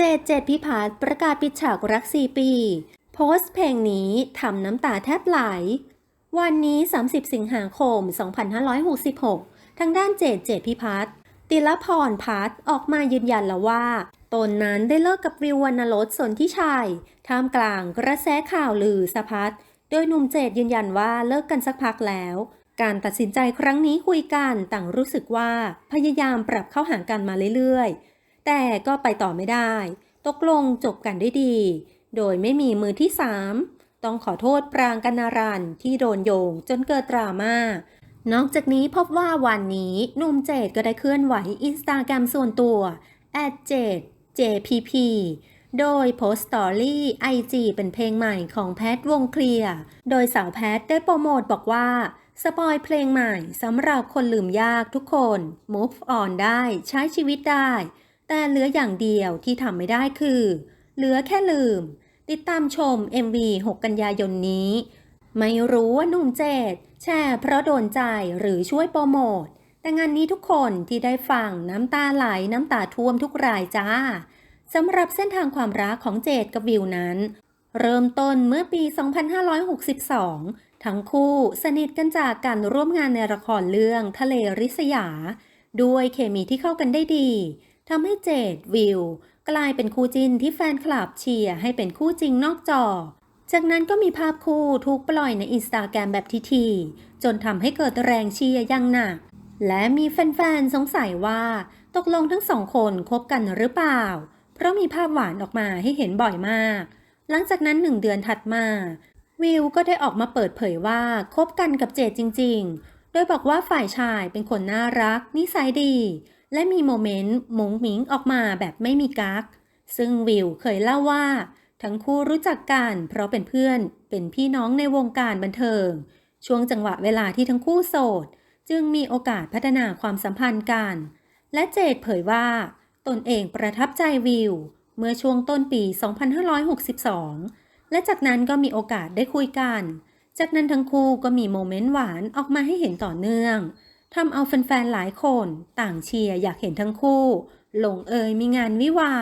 จดเจดพิพัฒน์ประกาศปิดฉากรัก 4 ปี โพสต์เพลงนี้ทำน้ำตาแทบไหล วันนี้ 30 สิงหาคม 2566 ทางด้านเจดเจดพิพัฒน์ติลพรพัฒน์ออกมายืนยันแล้วว่า ตนนั้นได้เลิกกับวิววรรณรสสนทิชัยท่ามกลางกระแสข่าวลือสะพัดโดยหนุ่มเจดยืนยันว่าเลิกกันสักพักแล้ว การตัดสินใจครั้งนี้คุยกันต่างรู้สึกว่าพยายามปรับเข้าหากันมาเรื่อยๆ แต่ก็ไปต่อไม่ได้ ตกลงจบกันด้วยดี โดยไม่มีมือที่สามต้องขอโทษปรางกันนารันที่โดนโยงจนเกิดดราม่านอกจากนี้พบว่าวันนี้หนุ่มเจดก็ได้เคลื่อนไหวอินสตาแกรมส่วนตัว j jpp โดยโพสต์สตอรี่ไอจีเป็นเพลงใหม่ของแพทวงเคลียร์โดยสาวแพทได้โปรโมทบอกว่า สปอยเพลงใหม่สำหรับคนลืมยากทุกคน move on ได้ใช้ชีวิตได้ แต่เหลืออย่างเดียวที่ทำไม่ได้คือ เหลือแค่ลืม ติดตามชม MV 6 กันยายนนี้ ไม่รู้ว่าหนุ่มเจดแช่เพราะโดนใจหรือช่วยโปรโมท แต่งานนี้ทุกคนที่ได้ฟังน้ำตาไหลน้ำตาท่วมทุกรายจ้าสำหรับเส้นทางความรักของเจดกับวิวนั้น เริ่มต้นเมื่อปี 2562 ทั้งคู่สนิทกันจากการร่วมงานในละครเรื่องทะเลริษยา ด้วยเคมีที่เข้ากันได้ดี ทำให้เจดวิว กลายเป็นคู่จิ้นที่แฟนคลับเชียร์ให้เป็นคู่จริงนอกจอ จากนั้นก็มีภาพคู่ถูกปล่อยในอินสตาแกรมแบบทีๆจนทำให้เกิดแรงเชียร์อยังหนัก และมีแฟนๆสงสัยว่า ตกลงทั้งสองคนคบกันหรือเปล่า เพราะมีภาพหวานออกมาให้เห็นบ่อยมาก หลังจากนั้นหนึ่งเดือนถัดมา วิวก็ได้ออกมาเปิดเผยว่าคบกันกับเจดจริง ๆ โดยบอกว่าฝ่ายชายเป็นคนน่ารัก นิสัยดี และมีโมเมนต์มุ้งมิงออกมาแบบไม่มีกักซึ่งวิวเคยเล่าว่า ทั้งคู่รู้จักกันเพราะเป็นเพื่อนเป็นพี่น้องในวงการบันเทิง ช่วงจังหวะเวลาที่ทั้งคู่โสด จึงมีโอกาสพัฒนาความสัมพันธ์กัน และเจดเผยว่า ตนเองประทับใจวิว เมื่อช่วงต้นปี 2562 และจากนั้นก็มีโอกาสได้คุยกัน จากนั้นทั้งคู่ก็มีโมเมนต์หวานออกมาให้เห็นต่อเนื่อง ทำเอาแฟนๆหลายคน ต่างเชียร์อยากเห็นทั้งคู่ ลงเอยมีงานวิวา